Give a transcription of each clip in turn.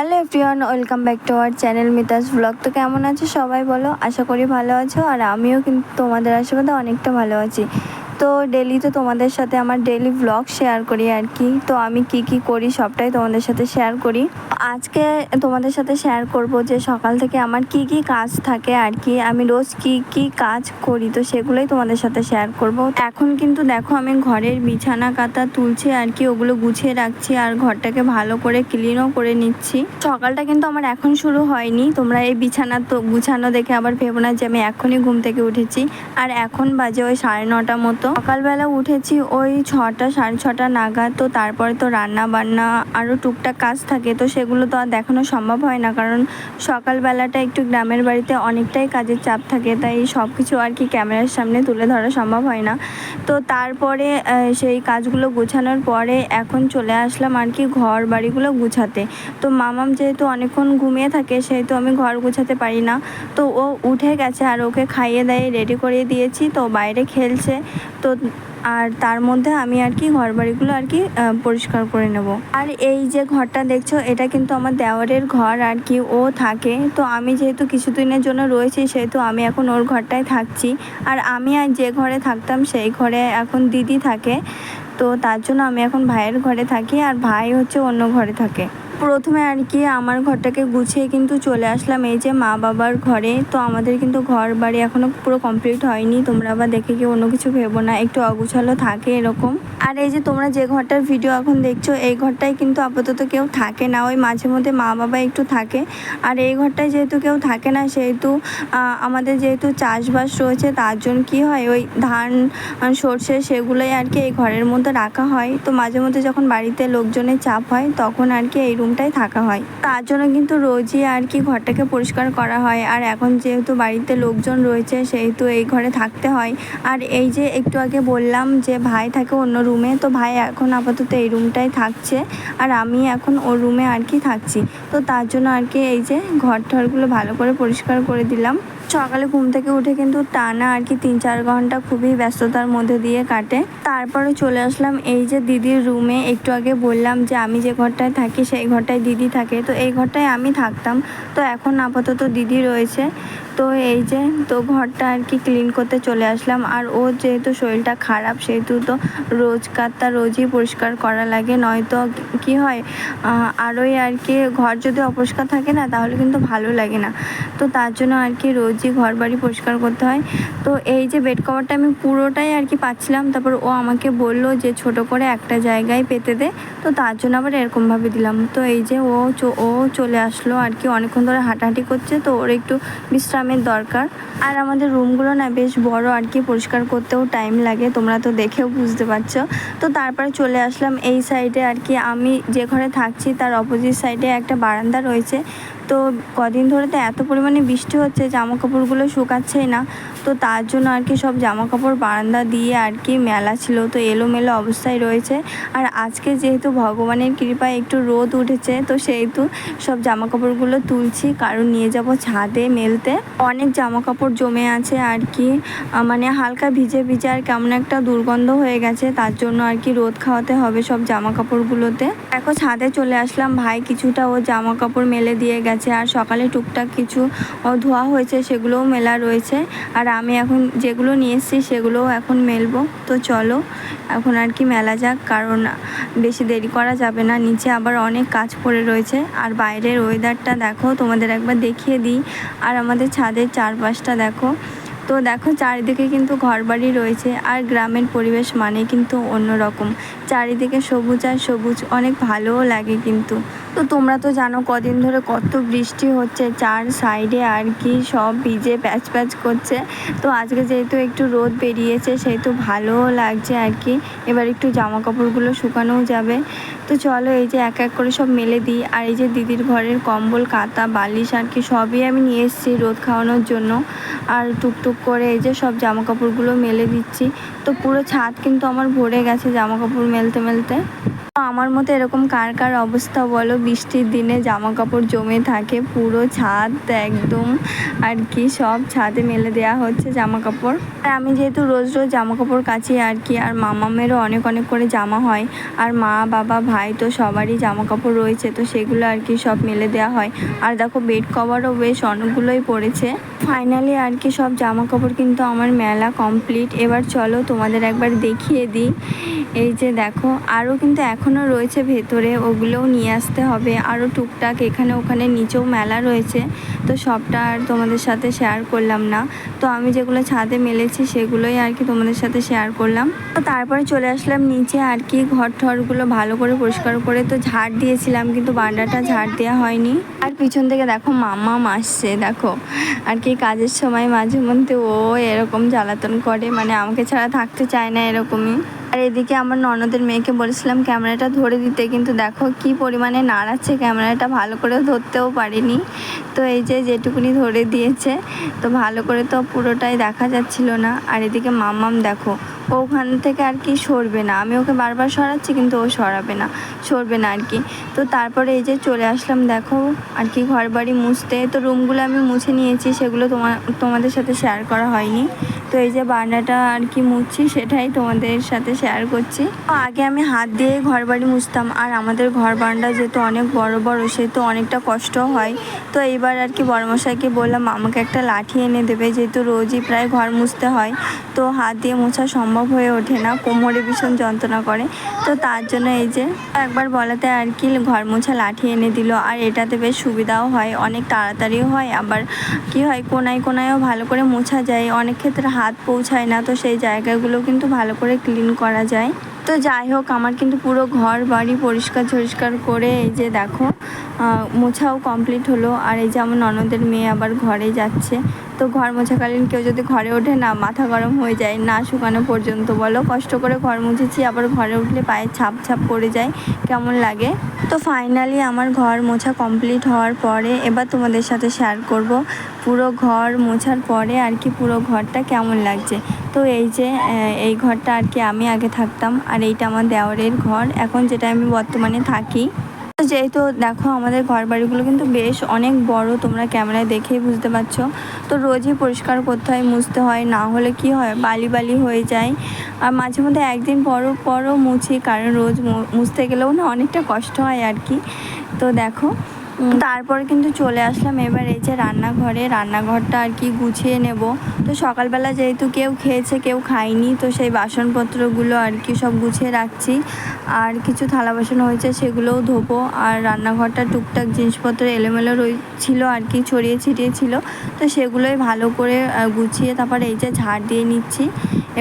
Hello everyone, welcome back to our channel Mita's blog. তো কেমন আছো সবাই বলো? আশা করি ভালো আছো, আর আমিও কিন্তু তোমাদের আশীর্বাদে অনেকটা ভালো আছি। তো ডেলি তো তোমাদের সাথে আমার ডেলি ব্লগ শেয়ার করি আর কি। তো আমি কি কি করি সবটাই তোমাদের সাথে শেয়ার করি। আজকে তোমাদের সাথে শেয়ার করব যে সকাল থেকে আমার কি কি কাজ থাকে আর কি। আমি রোজ কি কি কাজ করি তো সেগুলোই তোমাদের সাথে শেয়ার করব। এখন কিন্তু দেখো আমি ঘরের বিছানা কাতা তুলছি আর কি, ওগুলো গুছিয়ে রাখছি আর ঘরটাকে ভালো করে ক্লিনও করে নিচ্ছি। সকালটা কিন্তু আমার এখন শুরু হয়নি। তোমরা এই বিছানা তো গুছানো দেখে আবার ভেবো না যে আমি এখনই ঘুম থেকে উঠেছি। আর এখন বাজে ওই সাড়ে নটা মতো। সকালবেলা উঠেছি ওই ছটা, সাড়ে ছটা নাগাদ। তো তারপরে তো রান্না বান্না আরও টুকটাক কাজ থাকে, তো সেগুলো তো আর দেখানো সম্ভব হয় না। কারণ সকালবেলাটা একটু গ্রামের বাড়িতে অনেকটাই কাজের চাপ থাকে, তাই সব কিছু আর কি ক্যামেরার সামনে তুলে ধরা সম্ভব হয় না। তো তারপরে সেই কাজগুলো গোছানোর পরে এখন চলে আসলাম আর কি ঘর বাড়িগুলো গুছাতে। তো মামাম যেহেতু অনেকক্ষণ ঘুমিয়ে থাকে, সেহেতু আমি ঘর গুছাতে পারি না। তো ও উঠে গেছে আর ওকে খাইয়ে দাইয়ে রেডি করিয়ে দিয়েছি, তো বাইরে খেলছে। তো আর তার মধ্যে আমি আর কি ঘর বাড়িগুলো আর কি পরিষ্কার করে নেব। আর এই যে ঘরটা দেখছ, এটা কিন্তু আমার দেওয়ারের ঘর আর কি, ও থাকে। তো আমি যেহেতু কিছুদিনের জন্য রয়েছি, সেহেতু আমি এখন ওর ঘরটায় থাকছি। আর আমি আর যে ঘরে থাকতাম, সেই ঘরে এখন দিদি থাকে। তো তার জন্য আমি এখন ভাইয়ের ঘরে থাকি, আর ভাই হচ্ছে অন্য ঘরে থাকে। প্রথমে আর কি আমার ঘরটাকে গুছিয়ে কিন্তু চলে আসলাম। এই যে মা বাবার ঘরে, তো আমাদের কিন্তু ঘর বাড়ি এখনও পুরো কমপ্লিট হয়নি। তোমরা আবার দেখে কি অন্য কিছু ভেবো না, একটু অগুছালো থাকে এরকম। আর এই যে তোমরা যে ঘরটার ভিডিও এখন দেখছ, এই ঘরটায় কিন্তু আপাতত কেউ থাকে না। ওই মাঝে মধ্যে মা বাবা একটু থাকে। আর এই ঘরটায় যেহেতু কেউ থাকে না, সেহেতু আমাদের যেহেতু চাষবাস রয়েছে, তার জন্য কী হয়, ওই ধান, সর্ষে সেগুলোই আর কি এই ঘরের মধ্যে রাখা হয়। তো মাঝে মধ্যে যখন বাড়িতে লোকজনের চাপ হয়, তখন আর কি এই রুমটাই থাকা হয়। তার জন্য কিন্তু রোজই আর কি ঘরটাকে পরিষ্কার করা হয়। আর এখন যেহেতু বাড়িতে লোকজন রয়েছে, সেহেতু এই ঘরে থাকতে হয়। আর এই যে একটু আগে বললাম যে ভাই থাকে অন্য রুমে, তো ভাই এখন আপাতত এই রুমটাই থাকছে। আর আমি এখন ও রুমে আর কি থাকছি। তো তার জন্য আর কি এই যে ঘর ঠরগুলো ভালো করে পরিষ্কার করে দিলাম। সকালে ঘুম থেকে উঠে কিন্তু টানা আর কি তিন চার ঘণ্টা খুবই ব্যস্ততার মধ্যে দিয়ে কাটে। তারপরে চলে আসলাম এই যে দিদির রুমে একটু আগে বললাম যে আমি যে ঘরটায় থাকি, সেই ঘরটায় দিদি থাকে। তো এই ঘরটায় আমি থাকতাম। তো এখন আপাতত দিদি রয়েছে। তো এই যে, তো ঘরটা আর কি ক্লিন করতে চলে আসলাম। আর ও যেহেতু শরীরটা খারাপ, সেহেতু তো রোজকারটা রোজই পরিষ্কার করা লাগে। নয়তো কি হয় আরোই আর কি ঘর যদি অপরিষ্কার থাকে না, তাহলে কিন্তু ভালো লাগে না। তো তার জন্য আর কি রোজই ঘর বাড়ি পরিষ্কার করতে হয়। তো এই যে বেড কভারটা আমি পুরোটাই আর কি পাচ্ছিলাম। তারপর ও আমাকে বলল যে, ছোট করে একটা জায়গায় পেতে দে। তো তার জন্য আবার এরকমভাবে দিলাম। তো এই যে ও ও চলে আসলো আর কি। অনেকক্ষণ ধরে হাঁটাহাঁটি করছে। তো ওর একটু বিশ্রামের দরকার। আর আমাদের রুমগুলো না বেশ বড় আর কি, পরিষ্কার করতেও টাইম লাগে, তোমরা তো দেখেও বুঝতে পারছ। তো তারপরে চলে আসলাম এই সাইডে আর কি, আমি যে ঘরে থাকছি তার অপোজিট সাইডে একটা বারান্দা রয়েছে। তো কদিন ধরে তো এত পরিমাণে বৃষ্টি হচ্ছে জামা কাপড়গুলো শুকাচ্ছেই না। তো তার জন্য আর কি সব জামা কাপড় বারান্দা দিয়ে আর কি মেলা ছিল, তো এলোমেলো অবস্থায় রয়েছে। আর আজকে যেহেতু ভগবানের কৃপায় একটু রোদ উঠেছে, তো সেহেতু সব জামা কাপড়গুলো তুলছি, কারণ নিয়ে যাব ছাদে মেলতে। অনেক জামা কাপড় জমে আছে আর কি মানে হালকা ভিজে ভিজে আর কেমন একটা দুর্গন্ধ হয়ে গেছে, তার জন্য আর কি রোদ খাওয়াতে হবে সব জামা কাপড়গুলোতে এখন ছাদে চলে আসলাম, ভাই কিছুটা ও জামা কাপড় মেলে দিয়ে গেছে। আর সকালে টুকটাক কিছু ধোয়া হয়েছে সেগুলোও মেলা রয়েছে। আর আমি এখন যেগুলো নিয়ে এসেছি সেগুলোও এখন মেলবো। তো চলো, এখন আর কি মেলা যাক, কারণ বেশি দেরি করা যাবে না। নিচে আবার অনেক কাজ পড়ে রয়েছে। আর বাইরের ওয়েদারটা দেখো, তোমাদের একবার দেখিয়ে দিই। আর আমাদের ছাদের চারপাশটা দেখো। তো দেখো, চারিদিকে কিন্তু ঘরবাড়ি রয়েছে আর গ্রামের পরিবেশ মানে কিন্তু অন্যরকম। চারিদিকে সবুজ আর সবুজ, অনেক ভালোও লাগে কিন্তু। তো তোমরা তো জানো কদিন ধরে কত বৃষ্টি হচ্ছে, চার সাইডে আর কি সব ভিজে প্যাচ প্যাচ করছে। তো আজকে যেহেতু একটু রোদ বেরিয়েছে, সেহেতু ভালোও লাগছে আর কি। এবার একটু জামা কাপড়গুলো শুকানোও যাবে। তো চলো এই যে এক এক করে সব মেলে দিই। আর এই যে দিদির ঘরের কম্বল কাঁথা বালিশ আর কি সবই আমি নিয়ে এসেছি রোদ খাওয়ানোর জন্য। আর টুকটুক করে এই যে সব জামা কাপড়গুলো মেলে দিচ্ছি। তো পুরো ছাদ কিন্তু আমার ভরে গেছে জামা কাপড় মেলতে। মেলতে আমার মতো এরকম কার কার অবস্থা বলো, বৃষ্টির দিনে জামা কাপড় জমে থাকে পুরো ছাদ একদম। আর কি সব ছাদে মেলে দেওয়া হচ্ছে জামা কাপড় আর আমি যেহেতু রোজ রোজ জামা কাপড় কাচি আর কি, আর মামামেরও অনেক অনেক করে জামা হয়। আর মা, বাবা, ভাই তো সবারই জামা কাপড় রয়েছে, তো সেগুলো আর কি সব মেলে দেওয়া হয়। আর দেখো বেড কভারও বেশ অনেকগুলোই পড়েছে। ফাইনালি আর কি সব জামা কাপড় কিন্তু আমার মেলা কমপ্লিট এবার চলো তোমাদের একবার দেখিয়ে দিই। এই যে দেখো আরও কিন্তু এখনও রয়েছে ভেতরে, ওগুলোও নিয়ে আসতে হবে। আরও টুকটাক এখানে ওখানে নিচেও মেলা রয়েছে, তো সবটা আর তোমাদের সাথে শেয়ার করলাম না। তো আমি যেগুলো ছাদে মেলেছি সেগুলোই আর কি তোমাদের সাথে শেয়ার করলাম। তো তারপরে চলে আসলাম নিচে আর কি ঘর ঠরগুলো ভালো করে পরিষ্কার করে তো ঝাড় দিয়েছিলাম, কিন্তু বান্ডাটা ঝাড় দেওয়া হয়নি। আর পিছন থেকে দেখো মাম্মাম আসছে, দেখো। আর কি কাজের সময় মাঝে মধ্যে ও এরকম জ্বালাতন করে মানে আমাকে ছাড়া থাকতে চায় না এরকমই। আর এদিকে আমার ননদের মেয়েকে বলেছিলাম ক্যামেরাটা ধরে দিতে, কিন্তু দেখো কি পরিমাণে নাড়াচ্ছে, ক্যামেরাটা ভালো করে ধরতেও পারিনি। তো এই যে যেটুকুনি ধরে দিয়েছে, তো ভালো করে তো পুরোটাই দেখা যাচ্ছিল না। আর এদিকে মামাম দেখো ওখান থেকে আর কি সরবে না। আমি ওকে বারবার সরাচ্ছি, কিন্তু ও সরাবে না, সরবে না আর কি। তো তারপরে এই যে চলে আসলাম, দেখো আর কি ঘর বাড়ি মুছতে। তো রুমগুলো আমি মুছে নিয়েছি, সেগুলো তোমার তোমাদের সাথে শেয়ার করা হয়নি। তো এই যে বারান্দাটা আর কি মুছছি, সেটাই তোমাদের সাথে শেয়ার করছি। আগে আমি হাত দিয়ে ঘর বাড়ি মুছতাম, আর আমাদের ঘর বারান্দা যেহেতু অনেক বড় বড় সে তো অনেকটা কষ্ট হয়। তো এইবার আর কি বড়মশাইকে বললাম আমাকে একটা লাঠি এনে দেবে, যেহেতু রোজই প্রায় ঘর মুছতে হয়। তো হাত দিয়ে মোছা সম্ভব হয়ে ওঠে না, কোমরে ভীষণ যন্ত্রণা করে। তো তার জন্য এই যে একবার বলাতে আর কি ঘর মোছা লাঠি এনে দিল। আর এটাতে বেশ সুবিধাও হয়, অনেক তাড়াতাড়িও হয়। আবার কি হয়, কোনায় কোনায়ও ভালো করে মোছা যায়, অনেক ক্ষেত্রে হাত পৌঁছায় না, তো সেই জায়গাগুলো কিন্তু ভালো করে ক্লিন করা যায়। তো যাই হোক, আমার কিন্তু পুরো ঘর, বাড়ি পরিষ্কার ঝরিষ্কার করে এই যে দেখো মোছাও কমপ্লিট হলো। আর এই যে আমার ননদের মেয়ে আবার ঘরে যাচ্ছে। তো ঘর মোছাকালীন কেউ যদি ঘরে ওঠে না, মাথা গরম হয়ে যায়, না শুকানো পর্যন্ত, বলো? কষ্ট করে ঘর মুছেছি, আবার ঘরে উঠলে পায়ে ছাপ ছাপ পড়ে যায়, কেমন লাগে? তো ফাইনালি আমার ঘর মোছা কমপ্লিট হওয়ার পরে এবার তোমাদের সাথে শেয়ার করব। পুরো ঘর মোছার পরে আর কি পুরো ঘরটা কেমন লাগছে? তো এই যে এই ঘরটা আর কি আমি আগে থাকতাম, আর এইটা আমার দেওয়ারের ঘর। এখন যেটা আমি বর্তমানে থাকি তো যেহেতু দেখো আমাদের ঘর বাড়িগুলো কিন্তু বেশ অনেক বড়, তোমরা ক্যামেরায় দেখেই বুঝতে পারছ। তো রোজই পরিষ্কার করতে হয়, মুছতে হয়, না হলে কি হয়, বালি বালি হয়ে যায়। আর মাঝে মধ্যে একদিন পরও পরও মুছি, কারণ রোজ মুছতে গেলেও না অনেকটা কষ্ট হয় আর কি। তো দেখো তারপর কিন্তু চলে আসলাম এবার এই যে রান্নাঘরে। রান্নাঘরটা আর কি গুছিয়ে নেব। তো সকালবেলা যেহেতু কেউ খেয়েছে, কেউ খায়নি, তো সেই বাসনপত্রগুলো আর কি সব গুছিয়ে রাখছি। আর কিছু থালা বাসন হয়েছে সেগুলোও ধোবো। আর রান্নাঘরটা টুকটাক জিনিসপত্র এলোমেলো ছিল আর কি, ছড়িয়ে ছিটিয়ে ছিল। তো সেগুলোই ভালো করে গুছিয়ে তারপর এই যে ঝাড় দিয়ে নিচ্ছি।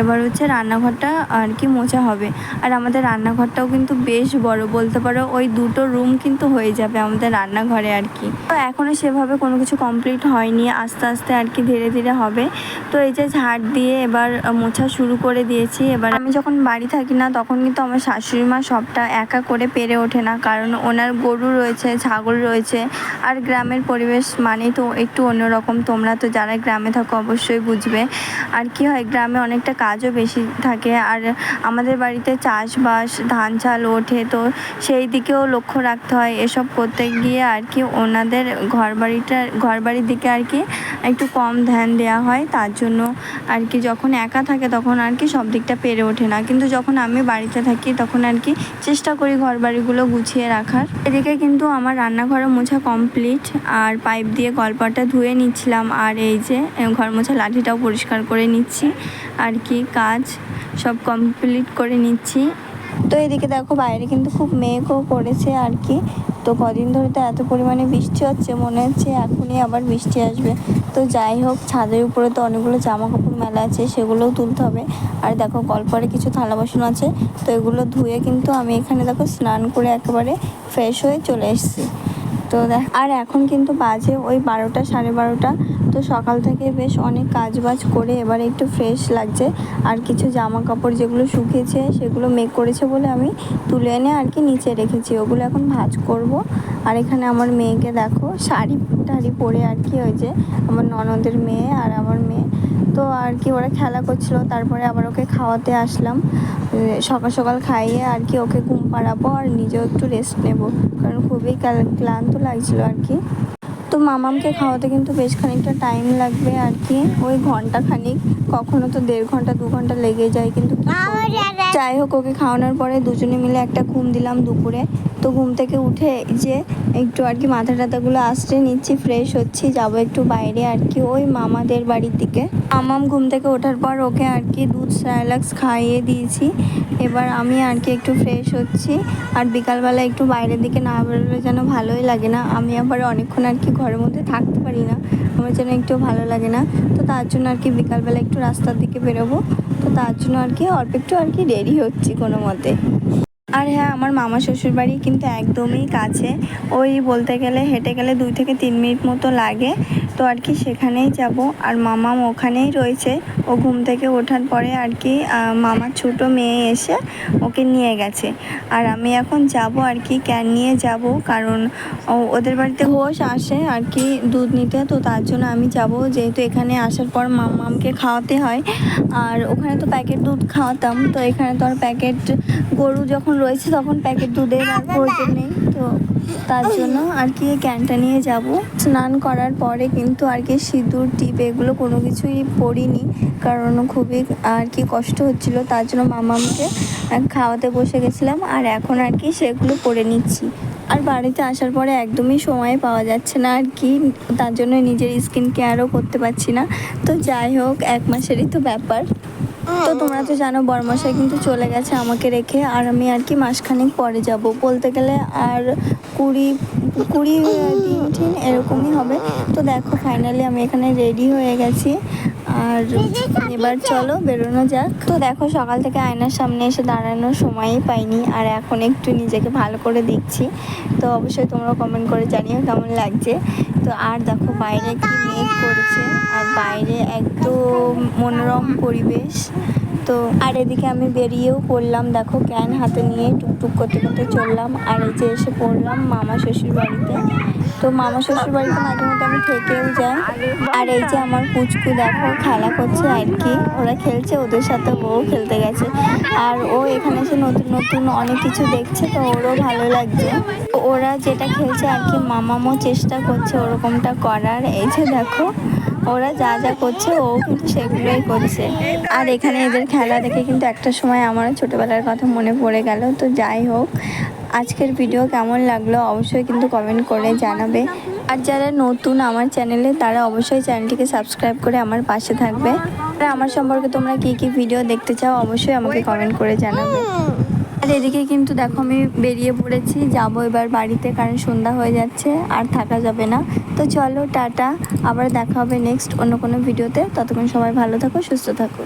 এবার হচ্ছে রান্নাঘরটা আর কি মোছা হবে। আর আমাদের রান্নাঘরটাও কিন্তু বেশ বড়। বলতে পারো ওই দুটো রুম কিন্তু হয়ে যাবে আমাদের রান্নাঘরে আর কি। তো এখনও সেভাবে কোনো কিছু কমপ্লিট হয়নি, আস্তে আস্তে আর কি ধীরে ধীরে হবে। তো এই যে ঝাড় দিয়ে এবার মোছা শুরু করে দিয়েছি। এবার আমি যখন বাড়ি থাকি না, তখন কিন্তু আমার শাশুড়ি মা সবটা একা করে পেরে ওঠে না। কারণ ওনার গরু রয়েছে, ছাগল রয়েছে, আর গ্রামের পরিবেশ মানেই তো একটু অন্যরকম। তোমরা তো যারা গ্রামে থাকো অবশ্যই বুঝবে। আর কি হয়, গ্রামে অনেকটা কাজও বেশি থাকে। আর আমাদের বাড়িতে চাষবাস, ধান, চাল ওঠে। তো সেই দিকেও লক্ষ্য রাখতে হয়। এসব করতে গিয়ে আর কি ওনাদের ঘর বাড়িটা ঘর বাড়ির দিকে আর কি একটু কম ধ্যান দেওয়া হয়, তার জন্য আর কি যখন একা থাকে তখন আর কি সব দিকটা পেরে ওঠে না। কিন্তু যখন আমি বাড়িতে থাকি তখন আর কি চেষ্টা করি ঘর বাড়িগুলো গুছিয়ে রাখার। এদিকে কিন্তু আমার রান্নাঘরে মোছা কমপ্লিট আর পাইপ দিয়ে গল্পটা ধুয়ে নিচ্ছিলাম আর এই যে ঘর মোছা লাঠিটাও পরিষ্কার করে নিচ্ছি। আর কি কাজ সব কমপ্লিট করে নিচ্ছি। তো এদিকে দেখো বাইরে কিন্তু খুব মেঘও পড়েছে আর কি। তো কদিন ধরে তো এত পরিমাণে বৃষ্টি হচ্ছে, মনে হচ্ছে এখনই আবার বৃষ্টি আসবে। তো যাই হোক, ছাদের উপরে তো অনেকগুলো জামা কাপড় মেলা আছে, সেগুলোও তুলতে হবে। আর দেখো গল্পরে কিছু থালা বাসন আছে, তো এগুলো ধুয়ে কিন্তু আমি এখানে দেখো স্নান করে একেবারে ফ্রেশ হয়ে চলে এসেছি। তো আর এখন কিন্তু বাজে ওই বারোটা, সাড়ে বারোটা। তো সকাল থেকে বেশ অনেক কাজ বাজ করে এবারে একটু ফ্রেশ লাগছে। আর কিছু জামা কাপড় যেগুলো শুকিয়েছে সেগুলো মেক করেছে বলে আমি তুলে এনে আর কি নিচে রেখেছি। ওগুলো এখন ভাজ করব। আর এখানে আমার মেয়েকে দেখো শাড়ি টাড়ি পরে আর কি ওই যে আমার ননদের মেয়ে আর আমার মেয়ে। তো আর কি ওরা খেলা করছিল। তারপরে আবার ওকে খাওয়াতে আসলাম। সকাল সকাল খাইয়ে আর কি ওকে ঘুম পাড়াবো আর নিজেও একটু রেস্ট নেব। কারণ খুবই ক্লান্ত লাগছিল আর কি। তো মামামকে খাওয়াতে কিন্তু বেশ খানিকটা টাইম লাগবে আর কি। ওই ঘণ্টা খানিক কখনো তো দেড় ঘণ্টা দু ঘণ্টা লেগে যায় কিন্তু যাই হোক ওকে খাওয়ানোর পরে দুজনে মিলে একটা ঘুম দিলাম দুপুরে। তো ঘুম থেকে উঠে যে একটু আর কি মাথা টাথাগুলো আসতে নিচ্ছি ফ্রেশ হচ্ছি, যাব একটু বাইরে আর কি ওই মামাদের বাড়ির দিকে। মামাম ঘুম থেকে ওঠার পর ওকে আর কি দুধ স্যালাক্স খাইয়ে দিয়েছি। এবার আমি আর কি একটু ফ্রেশ হচ্ছি আর বিকালবেলা একটু বাইরের দিকে না বেরোলে যেন ভালোই লাগে না। আমি আবার অনেকক্ষণ আর কি ঘরের মধ্যে থাকতে পারি না, আমার যেন একটু ভালো লাগে না। তো তার জন্য আর কি বিকালবেলা একটু রাস্তার দিকে বেরোবো। তো তার জন্য আর কি অল্প একটু আর কি রেডি হচ্ছি কোনো মতে। আর হ্যাঁ আমার মামা শ্বশুর বাড়ি কিন্তু একদমই কাছে। ওই বলতে গেলে হেঁটে গেলে দুই থেকে তিন মিনিট মতো লাগে। তো আর কি সেখানেই যাব। আর মামাম ওখানেই রয়েছে। ও ঘুম থেকে ওঠার পরে আর কি মামার ছোট মেয়ে এসে ওকে নিয়ে গেছে। আর আমি এখন যাব আর কি, ক্যান নিয়ে যাব। কারণ ওদের বাড়িতে ঘোষ আসে আর কি দুধ নিতে। তো তার জন্য আমি যাব। যেহেতু এখানে আসার পর মামামকে খাওয়াতে হয়। আর ওখানে তো প্যাকেট দুধ খাওয়াতাম। তো এখানে তো আর প্যাকেট গরু যখন রয়েছে তখন প্যাকেট দুধের আর প্রয়োজন নেই। তো তার জন্য আর কি ক্যানটা নিয়ে যাব। স্নান করার পরে কিন্তু আর কি সিঁদুর টিপ এগুলো কোনো কিছুই পরিনি কারণ খুবই আর কি কষ্ট হচ্ছিল। তার জন্য মামামকে আহ, খাওয়াতে বসে গেছিলাম আর এখন আর কি সেগুলো পরে নিচ্ছি। আর বাড়িতে আসার পরে একদমই সময় পাওয়া যাচ্ছে না আর কি তার জন্য নিজের স্কিন কেয়ারও করতে পারছি না। তো যাই হোক এক মাসেরই তো ব্যাপার। তো তোমরা তো জানো, বরমশাই কিন্তু চলে গেছে আমাকে রেখে। আর আমি আর কি মাসখানেক পরে যাব। বলতে গেলে আর কুড়ি কুড়ি দিন ঠিন এরকমই হবে। তো দেখো ফাইনালি আমি এখানে রেডি হয়ে গেছি। আর এবার চলো, বেরোনো যাক। তো দেখো, সকাল থেকে আয়নার সামনে এসে দাঁড়ানোর সময়ই পাইনি। আর এখন একটু নিজেকে ভালো করে দেখছি। তো অবশ্যই তোমরা কমেন্ট করে জানিও কেমন লাগছে। তো আর দেখো বাইরে কি মেঘ করেছে, আর বাইরে একদম মনোরম পরিবেশ। তো আর এদিকে আমি বেরিয়েও পড়লাম, দেখো ক্যান হাতে নিয়ে টুকটুক করতে করতে চললাম। আর এই যে এসে পড়লাম মামা শ্বশুর বাড়িতে তো মামা শ্বশুর বাড়িতে মাঝে মধ্যে আমি থেকেও যাই। আর এই যে আমার পুচকু দেখো, খেলা করছে আর কি। ওরা খেলছে, ওদের সাথে বউ খেলতে গেছে। আর ও এখানে এসে নতুন নতুন অনেক কিছু দেখছে, তো ওরও ভালো লাগছে। ওরা যেটা খেলছে আর কি, মামামও চেষ্টা করছে ওরকমটা করার। এই যে দেখো ওরা যা যা করছে, ও কিন্তু সেগুলোই করছে। আর এখানে এদের খেলা দেখে কিন্তু একটা সময় আমারও ছোটোবেলার কথা মনে পড়ে গেল। তো যাই হোক, আজকের ভিডিও কেমন লাগল অবশ্যই কিন্তু কমেন্ট করে জানাবে। আর যারা নতুন আমার চ্যানেলে তারা অবশ্যই চ্যানেলটিকে সাবস্ক্রাইব করে আমার পাশে থাকবে। আর আমার সম্পর্কে তোমরা কী কী ভিডিও দেখতে চাও, অবশ্যই আমাকে কমেন্ট করে জানাবে। আর এদিকে কিন্তু দেখো আমি বেরিয়ে পড়েছি। যাব এবার বাড়িতে কারণ সন্ধ্যা হয়ে যাচ্ছে, আর থাকা যাবে না। তো চলো, টাটা। আবার দেখা হবে নেক্সট অন্য কোনো ভিডিওতে ততক্ষণ সবাই ভালো থাকো, সুস্থ থাকো।